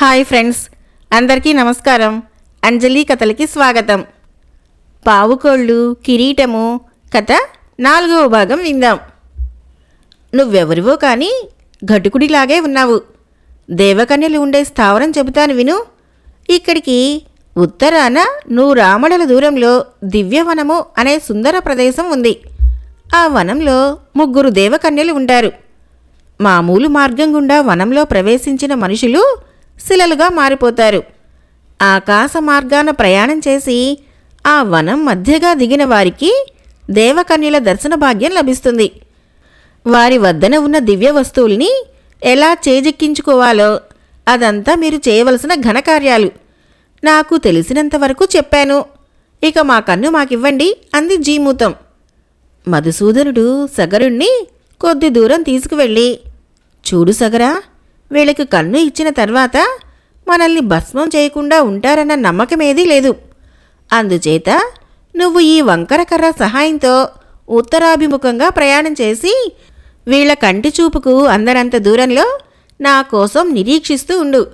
Hi friends అందరికీ నమస్కారం. అంజలి కథలకి స్వాగతం. పావుకోళ్ళు కిరీటము కథ నాలుగవ భాగం విందాం. నువ్వెవరివో కానీ ఘటుకుడిలాగే ఉన్నావు. దేవకన్యలు ఉండే స్థావరం చెబుతాను విను. ఇక్కడికి ఉత్తరాన నువ్వు రామడల దూరంలో దివ్యవనము అనే సుందర ప్రదేశం ఉంది. ఆ వనంలో ముగ్గురు దేవకన్యలు ఉంటారు. మామూలు మార్గం గుండా వనంలో ప్రవేశించిన మనుషులు శిలలుగా మారిపోతారు. ఆకాశ మార్గాన ప్రయాణం చేసి ఆ వనం మధ్యగా దిగిన వారికి దేవకన్యల దర్శన భాగ్యం లభిస్తుంది. వారి వద్దన ఉన్న దివ్య వస్తువుల్ని ఎలా చేజెక్కించుకోవాలో అదంతా మీరు చేయవలసిన ఘనకార్యాలు. నాకు తెలిసినంత వరకు చెప్పాను. ఇక మా కన్ను మాకివ్వండి అంది జీమూతం. మధుసూదనుడు సగరుణ్ణి కొద్ది దూరం తీసుకువెళ్ళి చూడు సగరా వీళ్ళకి కన్ను ఇచ్చిన తర్వాత మనల్ని భస్మం చేయకుండా ఉంటారన్న నమ్మకమేదీ లేదు. అందుచేత నువ్వు ఈ వంకర కర్ర సహాయంతో ఉత్తరాభిముఖంగా ప్రయాణం చేసి వీళ్ళ కంటి చూపుకు అందరంత దూరంలో నా కోసం నిరీక్షిస్తూ ఉండు.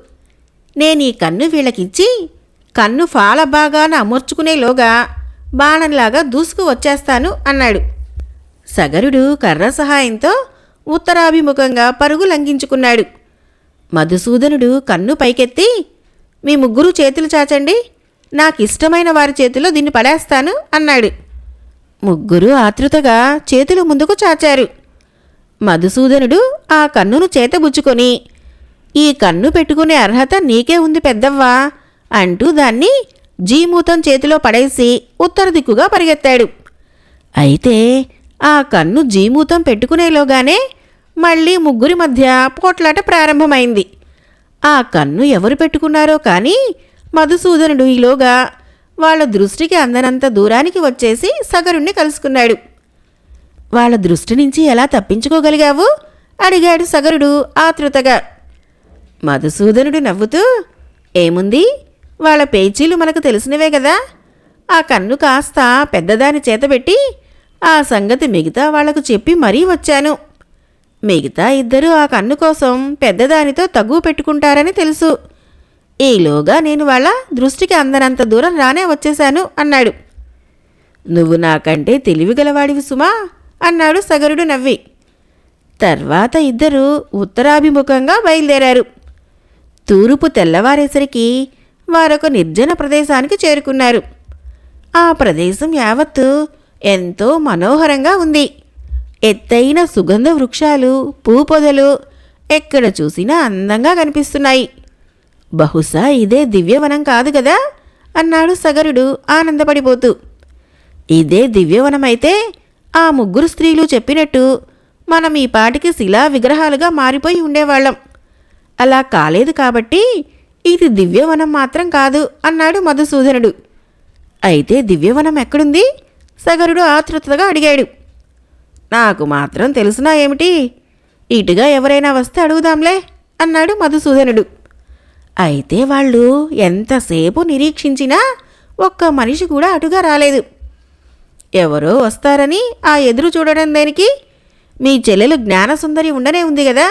నేను ఈ కన్ను వీళ్ళకిచ్చి కన్ను ఫాల బాగాన అమర్చుకునేలోగా బాణంలాగా దూసుకు వచ్చేస్తాను అన్నాడు. సగరుడు కర్ర సహాయంతో ఉత్తరాభిముఖంగా పరుగు లంఘించుకున్నాడు. మధుసూదనుడు కన్ను పైకెత్తి మీ ముగ్గురు చేతులు చాచండి నాకిష్టమైన వారి చేతిలో దీన్ని పడేస్తాను అన్నాడు. ముగ్గురు ఆతృతగా చేతులు ముందుకు చాచారు. మధుసూదనుడు ఆ కన్నును చేతబుచ్చుకొని ఈ కన్ను పెట్టుకునే అర్హత నీకే ఉంది పెద్దవ్వా అంటూ దాన్ని జీమూతం చేతిలో పడేసి ఉత్తర దిక్కుగా పరిగెత్తాడు. అయితే ఆ కన్ను జీమూతం పెట్టుకునేలోగానే మళ్ళీ ముగ్గురి మధ్య పోట్లాట ప్రారంభమైంది. ఆ కన్ను ఎవరు పెట్టుకున్నారో కానీ మధుసూదనుడు ఈలోగా వాళ్ళ దృష్టికి అందనంత దూరానికి వచ్చేసి సగరుణ్ణి కలుసుకున్నాడు. వాళ్ళ దృష్టి నుంచి ఎలా తప్పించుకోగలిగావు? అడిగాడు సగరుడు ఆతృతగా. మధుసూదనుడు నవ్వుతూ ఏముంది? వాళ్ళ పేచీలు మనకు తెలిసినవే కదా. ఆ కన్ను కాస్త పెద్దదాని చేతబెట్టి ఆ సంగతి మిగతా వాళ్ళకు చెప్పి మరీ వచ్చాను. మిగతా ఇద్దరు ఆ కన్ను కోసం పెద్దదానితో తగువ పెట్టుకుంటారని తెలుసు. ఈలోగా నేను వాళ్ళ దృష్టికి అందనంత దూరం రానే వచ్చేశాను అన్నాడు. నువ్వు నాకంటే తెలివిగలవాడివి సుమా అన్నాడు సగరుడు నవ్వి. తర్వాత ఇద్దరు ఉత్తరాభిముఖంగా బయలుదేరారు. తూర్పు తెల్లవారేసరికి వారొక నిర్జన ప్రదేశానికి చేరుకున్నారు. ఆ ప్రదేశం యావత్తు ఎంతో మనోహరంగా ఉంది. ఎత్తైన సుగంధ వృక్షాలు పూపొదలు ఎక్కడ చూసినా అందంగా కనిపిస్తున్నాయి. బహుశా ఇదే దివ్యవనం కాదు కదా అన్నాడు సగరుడు ఆనందపడిపోతూ. ఇదే దివ్యవనమైతే ఆ ముగ్గురు స్త్రీలు చెప్పినట్టు మనం ఈ పాటికి శిలా విగ్రహాలుగా మారిపోయి ఉండేవాళ్ళం. అలా కాలేదు కాబట్టి ఇది దివ్యవనం మాత్రం కాదు అన్నాడు మధుసూదనుడు. అయితే దివ్యవనం ఎక్కడుంది? సగరుడు ఆతృతగా అడిగాడు. నాకు మాత్రం తెలుసునా ఏమిటి? ఇటుగా ఎవరైనా వస్తే అడుగుదాంలే అన్నాడు మధుసూదనుడు. అయితే వాళ్ళు ఎంతసేపు నిరీక్షించినా ఒక్క మనిషి కూడా అటుగా రాలేదు. ఎవరో వస్తారని ఆ ఎదురు చూడడం దేనికి? మీ చెల్లెలు జ్ఞానసుందరి ఉండనే ఉంది కదా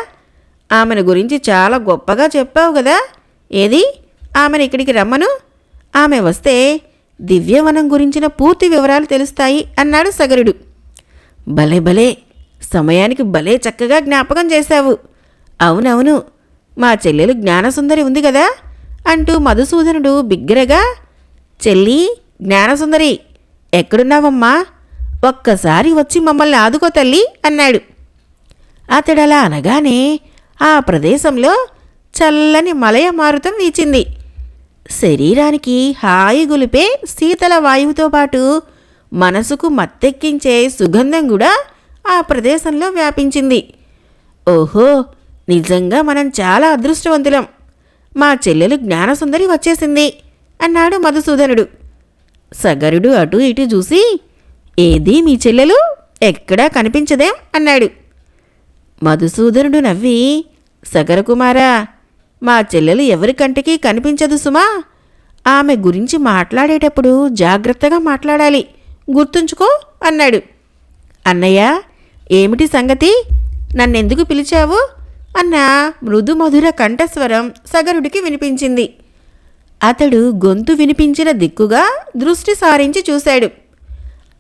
ఆమెను గురించి చాలా గొప్పగా చెప్పావు కదా ఏది? ఆమెను ఇక్కడికి రమ్మను. ఆమె వస్తే దివ్యవనం గురించిన పూర్తి వివరాలు తెలుస్తాయి అన్నాడు సగరుడు. భలే భలే సమయానికి భలే చక్కగా జ్ఞాపకం చేశావు. అవునవును మా చెల్లెలు జ్ఞానసుందరి ఉంది కదా అంటూ మధుసూదనుడు బిగ్గరగా చెల్లి జ్ఞానసుందరి ఎక్కడున్నావమ్మా? ఒక్కసారి వచ్చి మమ్మల్ని ఆదుకో తల్లి అన్నాడు. అతడలా అనగానే ఆ ప్రదేశంలో చల్లని మలయ మారుతం వీచింది. శరీరానికి హాయి గొలిపే శీతల వాయువుతో పాటు మనసుకు మత్తెక్కించే సుగంధం కూడా ఆ ప్రదేశంలో వ్యాపించింది. ఓహో నిజంగా మనం చాలా అదృష్టవంతులం. మా చెల్లెలు జ్ఞానసుందరి వచ్చేసింది అన్నాడు మధుసూదనుడు. సగరుడు అటు ఇటు చూసి ఏది మీ చెల్లెలు? ఎక్కడా కనిపించదేం? అన్నాడు. మధుసూదనుడు నవ్వి సగరకుమారా మా చెల్లెలు ఎవరి కంటికి కనిపించదు సుమా. ఆమె గురించి మాట్లాడేటప్పుడు జాగ్రత్తగా మాట్లాడాలి. గుర్తుంచుకో అన్నాడు. అన్నయ్య ఏమిటి సంగతి? నన్నెందుకు పిలిచావు? అన్న మృదు మధుర కంఠస్వరం సగరుడికి వినిపించింది. అతడు గొంతు వినిపించిన దిక్కుగా దృష్టి సారించి చూశాడు.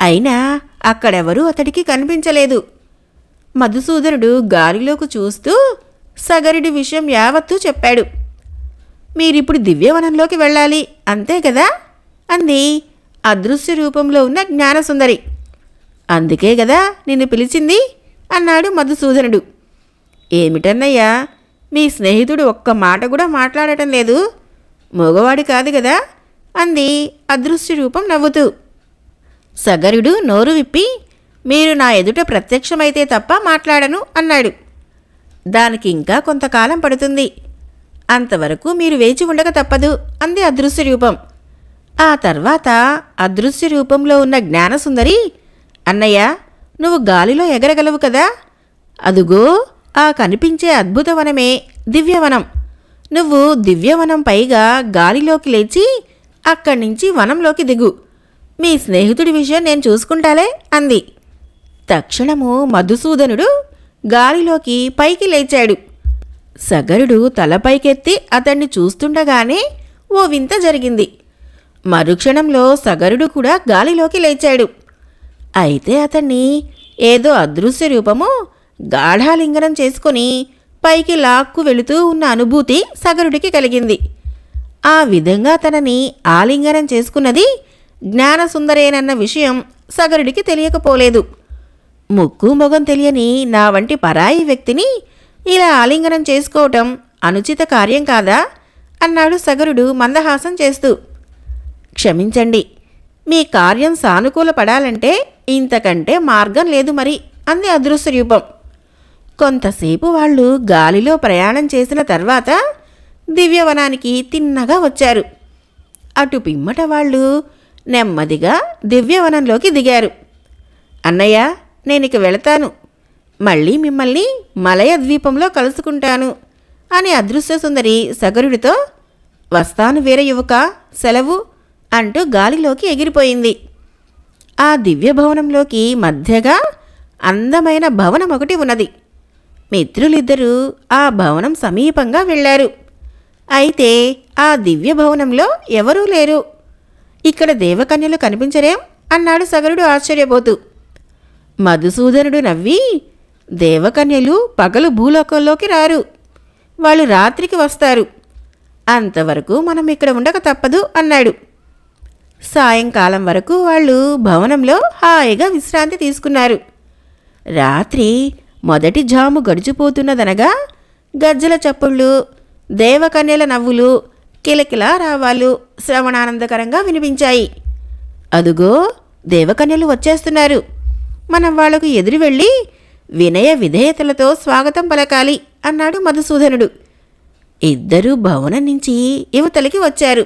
అయినా అక్కడెవరూ అతడికి కనిపించలేదు. మధుసూదనుడు గాలిలోకి చూస్తూ సగరుడి విషయం యావత్తూ చెప్పాడు. మీరిప్పుడు దివ్యవనంలోకి వెళ్ళాలి అంతే కదా? అంది. అదృశ్య రూపంలో ఉన్న జ్ఞానసుందరి. అందుకే కదా నిన్ను పిలిచింది అన్నాడు మధుసూదనుడు. ఏమిటన్నయ్యా మీ స్నేహితుడు ఒక్క మాట కూడా మాట్లాడటం లేదు. మగవాడు కాదు కదా అంది అదృశ్య రూపం నవ్వుతూ. సగరుడు నోరు విప్పి మీరు నా ఎదుట ప్రత్యక్షమైతే తప్ప మాట్లాడను అన్నాడు. దానికి ఇంకా కొంతకాలం పడుతుంది. అంతవరకు మీరు వేచి ఉండక తప్పదు అంది అదృశ్య రూపం. ఆ తర్వాత అదృశ్య రూపంలో ఉన్న జ్ఞానసుందరి అన్నయ్య నువ్వు గాలిలో ఎగరగలవు కదా? అదుగో ఆ కనిపించే అద్భుతవనమే దివ్యవనం. నువ్వు దివ్యవనం పైగా గాలిలోకి లేచి అక్కడి నుంచి వనంలోకి దిగు. మీ స్నేహితుడి విషయం నేను చూసుకుంటాలే అంది. తక్షణము మధుసూదనుడు గాలిలోకి పైకి లేచాడు. సగరుడు తలపైకెత్తి అతన్ని చూస్తుండగానే ఓ వింత జరిగింది. మరుక్షణంలో సగరుడు కూడా గాలిలోకి లేచాడు. అయితే అతన్ని ఏదో అదృశ్య రూపము గాఢాలింగనం చేసుకొని పైకి లాక్కు వెళుతూ ఉన్న అనుభూతి సగరుడికి కలిగింది. ఆ విధంగా తనని ఆలింగనం చేసుకున్నది జ్ఞానసుందరేనన్న విషయం సగరుడికి తెలియకపోలేదు. ముక్కు మొగం తెలియని నా వంటి పరాయి వ్యక్తిని ఇలా ఆలింగనం చేసుకోవటం అనుచిత కార్యం కాదా? అన్నాడు సగరుడు మందహాసం చేస్తూ. క్షమించండి. మీ కార్యం సానుకూలపడాలంటే ఇంతకంటే మార్గం లేదు మరి అంది అదృశ్య రూపం. కొంతసేపు వాళ్ళు గాలిలో ప్రయాణం చేసిన తర్వాత దివ్యవనానికి తిన్నగా వచ్చారు. అటు పిమ్మట వాళ్ళు నెమ్మదిగా దివ్యవనంలోకి దిగారు. అన్నయ్య నేను ఇక వెళతాను. మళ్ళీ మిమ్మల్ని మలయ ద్వీపంలో కలుసుకుంటాను అని అదృశ్య సుందరి సగరుడితో వస్తాను వేరే యువక సెలవు అంటూ గాలిలోకి ఎగిరిపోయింది. ఆ దివ్య భవనంలోకి మధ్యగా అందమైన భవనం ఒకటి ఉన్నది. మిత్రులిద్దరూ ఆ భవనం సమీపంగా వెళ్ళారు. అయితే ఆ దివ్య భవనంలో ఎవరూ లేరు. ఇక్కడ దేవకన్యలు కనిపించరేం? అన్నాడు సగరుడు ఆశ్చర్యపోతూ. మధుసూదనుడు నవ్వి దేవకన్యలు పగలు భూలోకంలోకి రారు. వాళ్ళు రాత్రికి వస్తారు. అంతవరకు మనం ఇక్కడ ఉండక తప్పదు అన్నాడు. సాయంకాలం వరకు వాళ్ళు భవనంలో హాయిగా విశ్రాంతి తీసుకున్నారు. రాత్రి మొదటి జాము గడిచిపోతున్నదనగా గజ్జల చప్పుళ్ళు దేవకన్యల నవ్వులు కిలకిలా రావాలు శ్రవణానందకరంగా వినిపించాయి. అదుగో దేవకన్యలు వచ్చేస్తున్నారు. మనం వాళ్ళకు ఎదురు వెళ్ళి వినయ విధేయతలతో స్వాగతం పలకాలి అన్నాడు మధుసూదనుడు. ఇద్దరూ భవనం నుంచి యువతలకి వచ్చారు.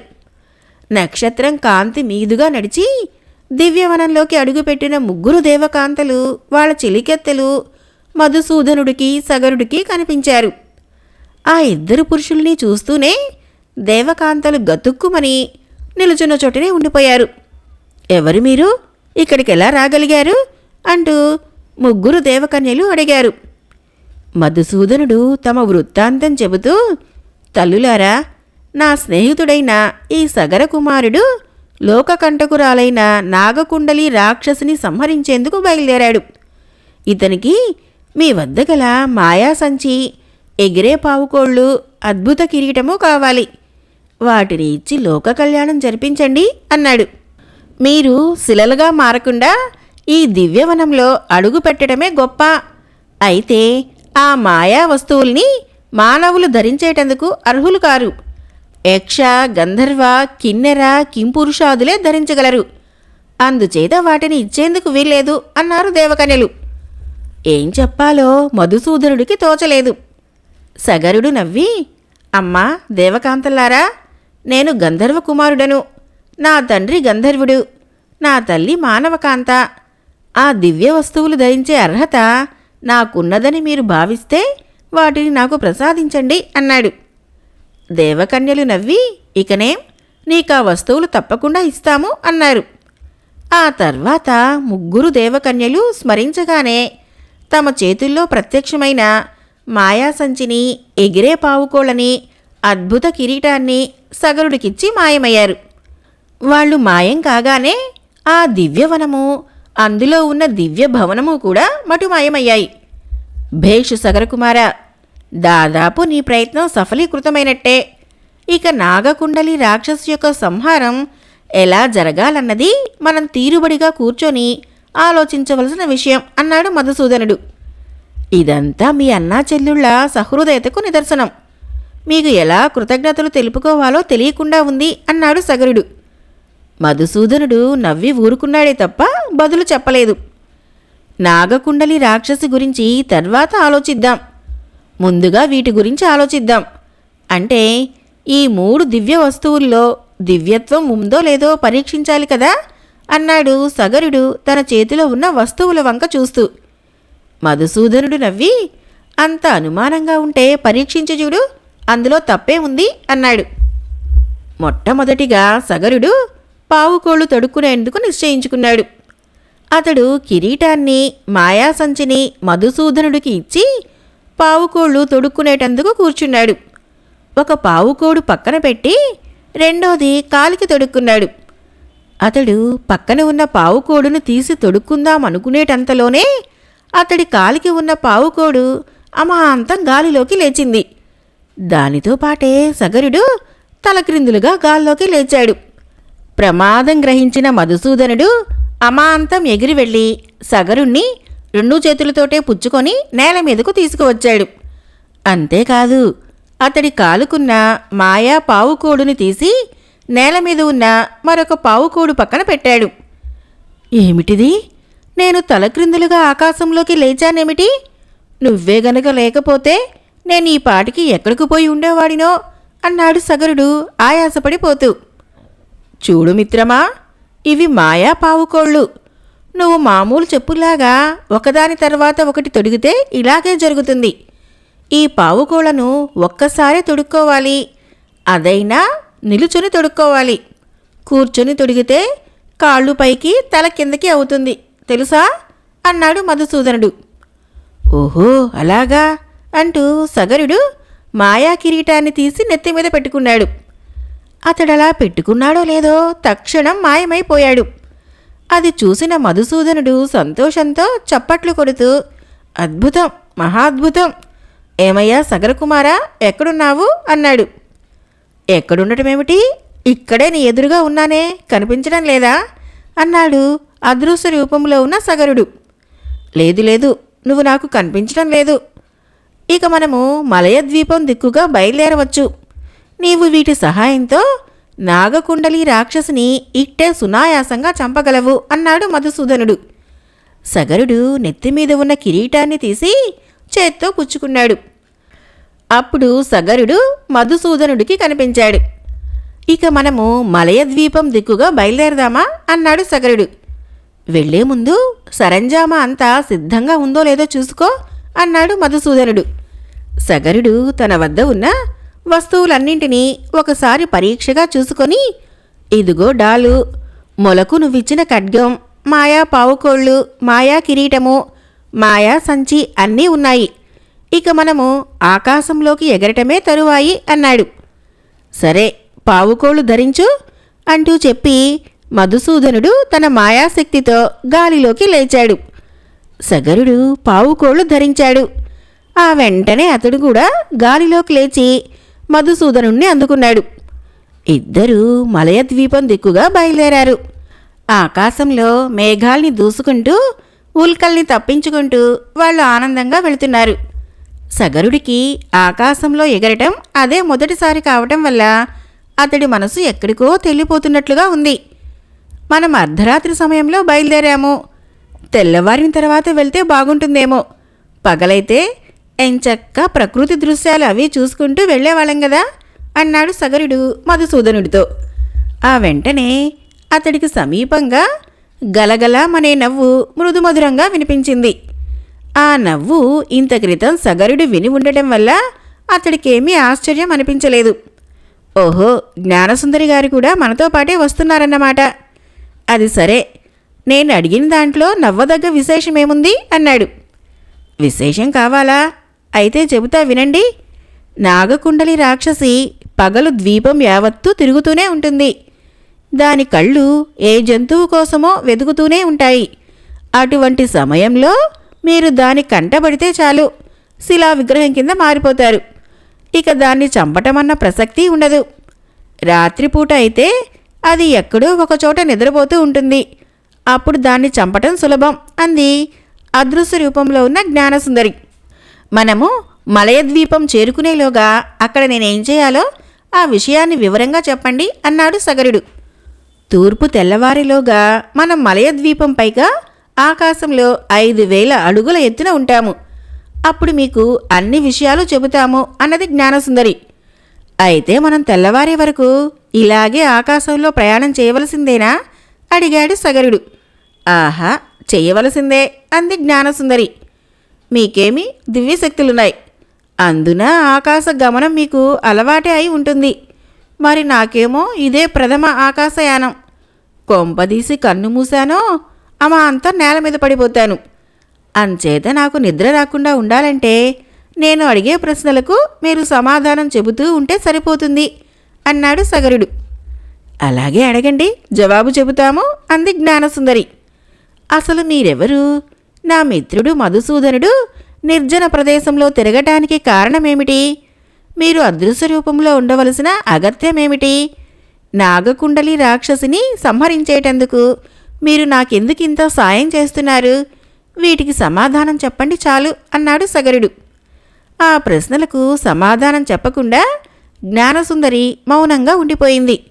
నక్షత్రం కాంతి మీదుగా నడిచి దివ్యవనంలోకి అడుగుపెట్టిన ముగ్గురు దేవకాంతలు వాళ్ళ చిలికెత్తెలు మధుసూదనుడికి సగరుడికి కనిపించారు. ఆ ఇద్దరు పురుషుల్ని చూస్తూనే దేవకాంతలు గతుక్కుమని నిలుచున్న చోటనే ఉండిపోయారు. ఎవరు మీరు? ఇక్కడికి ఎలా రాగలిగారు? అంటూ ముగ్గురు దేవకన్యలు అడిగారు. మధుసూదనుడు తమ వృత్తాంతం చెబుతూ తల్లులారా నా స్నేహితుడైన ఈ సగర కుమారుడు లోకకంటకురాలైన నాగకుండలి రాక్షసిని సంహరించేందుకు బయలుదేరాడు. ఇతనికి మీ వద్ద గల మాయా సంచి ఎగిరే పావుకోళ్ళు అద్భుత కిరీటము కావాలి. వాటిని ఇచ్చి లోక కళ్యాణం జరిపించండి అన్నాడు. మీరు శిలలుగా మారకుండా ఈ దివ్యవనంలో అడుగు పెట్టడమే గొప్ప. అయితే ఆ మాయా వస్తువుల్ని మానవులు ధరించేటందుకు అర్హులు కారు. యక్ష గంధర్వ కిన్నెర కింపురుషాదులే ధరించగలరు. అందుచేత వాటిని ఇచ్చేందుకు వీల్లేదు అన్నారు దేవకన్యలు. ఏం చెప్పాలో మధుసూదనుడికి తోచలేదు. సగరుడు నవ్వి అమ్మా దేవకాంతల్లారా నేను గంధర్వ కుమారుడను. నా తండ్రి గంధర్వుడు నా తల్లి మానవకాంత. ఆ దివ్య వస్తువులు ధరించే అర్హత నాకున్నదని మీరు భావిస్తే వాటిని నాకు ప్రసాదించండి అన్నాడు. దేవకన్యలు నవ్వి ఇకనేం నీకా వస్తువులు తప్పకుండా ఇస్తాము అన్నారు. ఆ తర్వాత ముగ్గురు దేవకన్యలు స్మరించగానే తమ చేతుల్లో ప్రత్యక్షమైన మాయాసంచిని ఎగిరే పావుకోళ్ళని అద్భుత కిరీటాన్ని సగరుడికిచ్చి మాయమయ్యారు. వాళ్ళు మాయం కాగానే ఆ దివ్యవనము అందులో ఉన్న దివ్య భవనము కూడా మటుమాయమయ్యాయి. భేషు సగరకుమార దాదాపు నీ ప్రయత్నం సఫలీకృతమైనట్టే. ఇక నాగకుండలి రాక్షసు యొక్క సంహారం ఎలా జరగాలన్నది మనం తీరుబడిగా కూర్చొని ఆలోచించవలసిన విషయం అన్నాడు మధుసూదనుడు. ఇదంతా మీ అన్నా చెల్లుళ్ళ సహృదయతకు నిదర్శనం. మీకు ఎలా కృతజ్ఞతలు తెలుపుకోవాలో తెలియకుండా ఉంది అన్నాడు సగరుడు. మధుసూదనుడు నవ్వి ఊరుకున్నాడే తప్ప బదులు చెప్పలేదు. నాగకుండలి రాక్షసి గురించి తర్వాత ఆలోచిద్దాం. ముందుగా వీటి గురించి ఆలోచిద్దాం. అంటే ఈ మూడు దివ్య వస్తువుల్లో దివ్యత్వం ఉందో లేదో పరీక్షించాలి కదా? అన్నాడు సగరుడు తన చేతిలో ఉన్న వస్తువుల వంక చూస్తూ. మధుసూదనుడు నవ్వి అంత అనుమానంగా ఉంటే పరీక్షించి చూడు అందులో తప్పే ఉంది అన్నాడు. మొట్టమొదటిగా సగరుడు పావుకోళ్ళు తడుక్కునేందుకు నిశ్చయించుకున్నాడు. అతడు కిరీటాన్ని మాయాసంచిని మధుసూదనుడికి ఇచ్చి పావుకోళ్ళు తొడుక్కునేటందుకు కూర్చున్నాడు. ఒక పావుకోడు పక్కన పెట్టి రెండోది కాలికి తొడుక్కున్నాడు. అతడు పక్కన ఉన్న పావుకోడును తీసి తొడుక్కుందాం అనుకునేటంతలోనే అతడి కాలికి ఉన్న పావుకోడు అమాంతం గాలిలోకి లేచింది. దానితో పాటే సగరుడు తలక్రిందులుగా గాల్లోకి లేచాడు. ప్రమాదం గ్రహించిన మధుసూదనుడు అమాంతం ఎగిరి వెళ్ళి సగరుణ్ణి రెండు చేతులతోటే పుచ్చుకొని నేల మీదకు తీసుకువచ్చాడు. అంతేకాదు అతడి కాలుకున్న మాయా పావుకోడుని తీసి నేల మీద ఉన్న మరొక పావుకోడు పక్కన పెట్టాడు. ఏమిటిది? నేను తలక్రిందులుగా ఆకాశంలోకి లేచానేమిటి? నువ్వే గనక లేకపోతే నేను ఈ పాటికి ఎక్కడికి పోయి ఉండేవాడినో అన్నాడు సగరుడు ఆయాసపడిపోతూ. చూడు మిత్రమా ఇవి మాయా పావుకోళ్ళు. నువ్వు మామూలు చెప్పులాగా ఒకదాని తర్వాత ఒకటి తొడిగితే ఇలాగే జరుగుతుంది. ఈ పావుకోళ్ళను ఒక్కసారి తొడుక్కోవాలి. అదైనా నిలుచుని తొడుక్కోవాలి. కూర్చొని తొడిగితే కాళ్ళు పైకి తల కిందకి అవుతుంది. తెలుసా? అన్నాడు మధుసూదనుడు. ఓహో అలాగా? అంటూ సగరుడు మాయా కిరీటాన్ని తీసి నెత్తి మీద పెట్టుకున్నాడు. అతడలా పెట్టుకున్నాడో లేదో తక్షణం మాయమైపోయాడు. అది చూసిన మధుసూదనుడు సంతోషంతో చప్పట్లు కొడుతూ అద్భుతం మహాద్భుతం. ఏమయ్యా సగరకుమారా ఎక్కడున్నావు? అన్నాడు. ఎక్కడుండటమేమిటి? ఇక్కడే నీ ఎదురుగా ఉన్నానే. కనిపించడం లేదా? అన్నాడు అదృశ్య రూపంలో ఉన్న సగరుడు. లేదు లేదు. నువ్వు నాకు కనిపించడం లేదు. ఇక మనము మలయద్వీపం దిక్కుగా బయలుదేరవచ్చు. నీవు వీటి సహాయంతో నాగకుండలి రాక్షసుని ఇట్టే సునాయాసంగా చంపగలవు అన్నాడు మధుసూదనుడు. సగరుడు నెత్తిమీద ఉన్న కిరీటాన్ని తీసి చేత్తో పుచ్చుకున్నాడు. అప్పుడు సగరుడు మధుసూదనుడికి కనిపించాడు. ఇక మనము మలయద్వీపం దిక్కుగా బయలుదేరదామా? అన్నాడు సగరుడు. వెళ్ళే ముందు సరంజామా అంతా సిద్ధంగా ఉందో లేదో చూసుకో అన్నాడు మధుసూదనుడు. సగరుడు తన వద్ద ఉన్న వస్తువులన్నింటినీ ఒకసారి పరీక్షగా చూసుకొని ఇదిగో డాలు మొలకు నువ్విచ్చిన ఖడ్గం మాయా పావుకోళ్ళు మాయా కిరీటము మాయా సంచి అన్నీ ఉన్నాయి. ఇక మనము ఆకాశంలోకి ఎగరటమే తరువాయి అన్నాడు. సరే పావుకోళ్ళు ధరించు అంటూ చెప్పి మధుసూదనుడు తన మాయాశక్తితో గాలిలోకి లేచాడు. సగరుడు పావుకోళ్ళు ధరించాడు. ఆ వెంటనే అతడు కూడా గాలిలోకి లేచి మధుసూదనుణ్ణి అందుకున్నాడు. ఇద్దరూ మలయ ద్వీపం దిక్కుగా బయలుదేరారు. ఆకాశంలో మేఘాల్ని దూసుకుంటూ ఉల్కల్ని తప్పించుకుంటూ వాళ్ళు ఆనందంగా వెళుతున్నారు. సగరుడికి ఆకాశంలో ఎగరటం అదే మొదటిసారి కావటం వల్ల అతడి మనసు ఎక్కడికో తెల్లిపోతున్నట్లుగా ఉంది. మనం అర్ధరాత్రి సమయంలో బయలుదేరాము. తెల్లవారిన తర్వాత వెళ్తే బాగుంటుందేమో. పగలైతే ఎంచక్క ప్రకృతి దృశ్యాలు అవి చూసుకుంటూ వెళ్ళేవాళ్ళం కదా అన్నాడు సగరుడు మధుసూదనుడితో. ఆ వెంటనే అతడికి సమీపంగా గలగలమనే నవ్వు మృదుమధురంగా వినిపించింది. ఆ నవ్వు ఇంత క్రితం సగరుడు విని ఉండటం వల్ల అతడికేమీ ఆశ్చర్యం అనిపించలేదు. ఓహో జ్ఞానసుందరి గారు కూడా మనతో పాటే వస్తున్నారన్నమాట. అది సరే నేను అడిగిన దాంట్లో నవ్వదగ్గ విశేషమేముంది? అన్నాడు. విశేషం కావాలా? అయితే చెబుతా వినండి. నాగకుండలి రాక్షసి పగలు ద్వీపం యావత్తూ తిరుగుతూనే ఉంటుంది. దాని కళ్ళు ఏ జంతువు కోసమో వెతుకుతూనే ఉంటాయి. అటువంటి సమయంలో మీరు దాని కంటబడితే చాలు. శిలా విగ్రహం కింద మారిపోతారు. ఇక దాన్ని చంపటమన్న ప్రసక్తి ఉండదు. రాత్రిపూట అయితే అది ఎక్కడో ఒకచోట నిద్రపోతూ ఉంటుంది. అప్పుడు దాన్ని చంపటం సులభం అంది. అదృశ్య రూపంలో ఉన్న జ్ఞానసుందరి. మనము మలయద్వీపం చేరుకునేలోగా అక్కడ నేనేం చేయాలో ఆ విషయాన్ని వివరంగా చెప్పండి అన్నాడు సగరుడు. తూర్పు తెల్లవారిలోగా మనం మలయద్వీపం పైగా ఆకాశంలో ఐదు వేల అడుగుల ఎత్తున ఉంటాము. అప్పుడు మీకు అన్ని విషయాలు చెబుతాము అన్నది జ్ఞానసుందరి. అయితే మనం తెల్లవారే వరకు ఇలాగే ఆకాశంలో ప్రయాణం చేయవలసిందేనా? అడిగాడు సగరుడు. ఆహా చేయవలసిందే అంది జ్ఞానసుందరి. మీకేమి దివ్యశక్తులున్నాయి. అందున ఆకాశ గమనం మీకు అలవాటే అయి ఉంటుంది. మరి నాకేమో ఇదే ప్రథమ ఆకాశయానం. కొంపదీసి కన్ను మూశానో అమా అంతా నేల మీద పడిపోతాను. అంచేత నాకు నిద్ర రాకుండా ఉండాలంటే నేను అడిగే ప్రశ్నలకు మీరు సమాధానం చెబుతూ ఉంటే సరిపోతుంది అన్నాడు సగరుడు. అలాగే అడగండి జవాబు చెబుతాము అంది జ్ఞానసుందరి. అసలు మీరెవరు? నా మిత్రుడు మధుసూదనుడు నిర్జన ప్రదేశంలో తిరగటానికి కారణమేమిటి? మీరు అదృశ్య రూపంలో ఉండవలసిన అగత్యమేమిటి? నాగకుండలి రాక్షసిని సంహరించేటందుకు? మీరు నాకెందుకింత సాయం చేస్తున్నారు? వీటికి సమాధానం చెప్పండి చాలు అన్నాడు సగరుడు. ఆ ప్రశ్నలకు సమాధానం చెప్పకుండా జ్ఞానసుందరి మౌనంగా ఉండిపోయింది.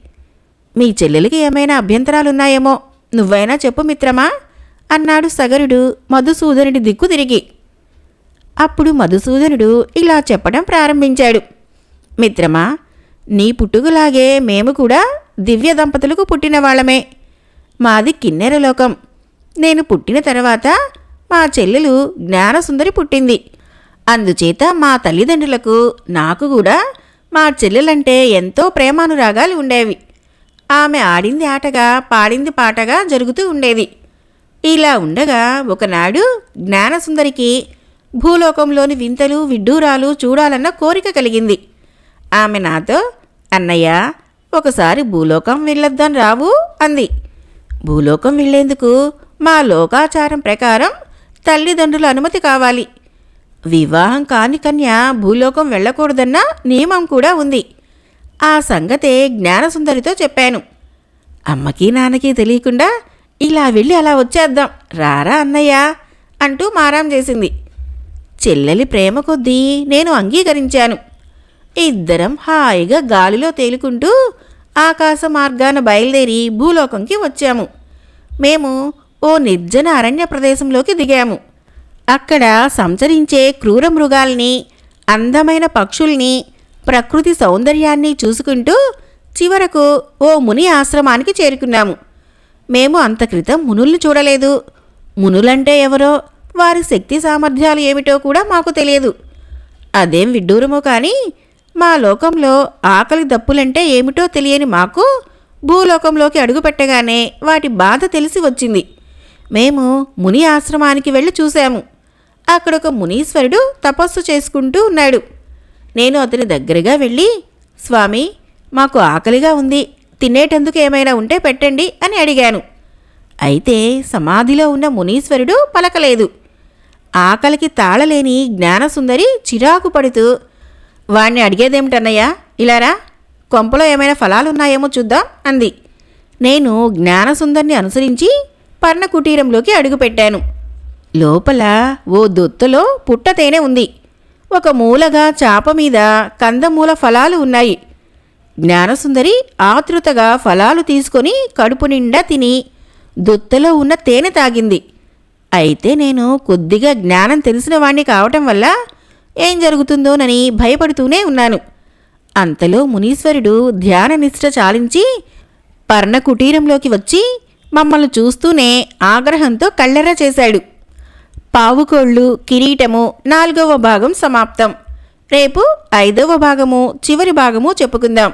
మీ చెల్లెలకి ఏమైనా అభ్యంతరాలున్నాయేమో? నువ్వైనా చెప్పు మిత్రమా? అన్నాడు సగరుడు మధుసూదనుడి దిక్కు తిరిగి. అప్పుడు మధుసూదనుడు ఇలా చెప్పడం ప్రారంభించాడు. మిత్రమా నీ పుట్టుకలాగే మేము కూడా దివ్య దంపతులకు పుట్టిన వాళ్ళమే. మాది కిన్నెర లోకం. నేను పుట్టిన తర్వాత మా చెల్లెలు జ్ఞానసుందరి పుట్టింది. అందుచేత మా తల్లిదండ్రులకు నాకు కూడా మా చెల్లెలంటే ఎంతో ప్రేమానురాగాలు ఉండేవి. ఆమె ఆడింది ఆటగా పాడింది పాటగా జరుగుతూ ఉండేది. ఇలా ఉండగా ఒకనాడు జ్ఞానసుందరికి భూలోకంలోని వింతలు విడ్డూరాలు చూడాలన్న కోరిక కలిగింది. ఆమె నాతో అన్నయ్య ఒకసారి భూలోకం వెళ్ళొద్దాం రావు అంది. భూలోకం వెళ్ళేందుకు మా లోకాచారం ప్రకారం తల్లిదండ్రుల అనుమతి కావాలి. వివాహం కాని కన్య భూలోకం వెళ్ళకూడదన్న నియమం కూడా ఉంది. ఆ సంగతే జ్ఞానసుందరితో చెప్పాను. అమ్మకి నాన్నకి తెలియకుండా ఇలా వెళ్ళి అలా వచ్చేద్దాం. రారా అన్నయ్య? అంటూ మారాం చేసింది. చెల్లెలి ప్రేమ కొద్దీ నేను అంగీకరించాను. ఇద్దరం హాయిగా గాలిలో తేలుకుంటూ ఆకాశ మార్గాన బయలుదేరి భూలోకంకి వచ్చాము. మేము ఓ నిర్జన అరణ్య ప్రదేశంలోకి దిగాము. అక్కడ సంచరించే క్రూర మృగాల్ని అందమైన పక్షుల్ని ప్రకృతి సౌందర్యాన్ని చూసుకుంటూ చివరకు ఓ ముని ఆశ్రమానికి చేరుకున్నాము. మేము అంత క్రితం మునుల్ని చూడలేదు. మునులంటే ఎవరో? వారి శక్తి సామర్థ్యాలు ఏమిటో కూడా మాకు తెలియదు. అదేం విడ్డూరమో కానీ మా లోకంలో ఆకలి దప్పులంటే ఏమిటో తెలియని మాకు భూలోకంలోకి అడుగుపెట్టగానే వాటి బాధ తెలిసి వచ్చింది. మేము ముని ఆశ్రమానికి వెళ్ళి చూశాము. అక్కడ ఒక మునీశ్వరుడు తపస్సు చేసుకుంటూ ఉన్నాడు. నేను అతని దగ్గరగా వెళ్ళి స్వామి మాకు ఆకలిగా ఉంది. తినేటందుకు ఏమైనా ఉంటే పెట్టండి అని అడిగాను. అయితే సమాధిలో ఉన్న మునీశ్వరుడు పలకలేదు. ఆకలికి తాళలేని జ్ఞానసుందరి చిరాకు పడుతూ వాణ్ణి అడిగేదేమిటన్నయ్యా ఇలారా కొంపలో ఏమైనా ఫలాలున్నాయేమో చూద్దాం అంది. నేను జ్ఞానసుందరిని అనుసరించి పర్ణ కుటీరంలోకి అడుగుపెట్టాను. లోపల ఓ దొత్తలో పుట్ట తేనె ఉంది. ఒక మూలగా చాప మీద కందమూల ఫలాలు ఉన్నాయి. జ్ఞానసుందరి ఆతృతగా ఫలాలు తీసుకొని కడుపు నిండా తిని దొత్తలో ఉన్న తేనె తాగింది. అయితే నేను కొద్దిగా జ్ఞానం తెలిసిన వాణ్ణి కావటం వల్ల ఏం జరుగుతుందోనని భయపడుతూనే ఉన్నాను. అంతలో మునీశ్వరుడు ధ్యాన నిష్ఠ చాలించి పర్ణ కుటీరంలోకి వచ్చి మమ్మల్ని చూస్తూనే ఆగ్రహంతో కళ్ళెర్ర చేశాడు. పావుకోళ్ళు కిరీటము నాలుగవ భాగం సమాప్తం. రేపు ఐదవ భాగము చివరి భాగము చెప్పుకుందాం.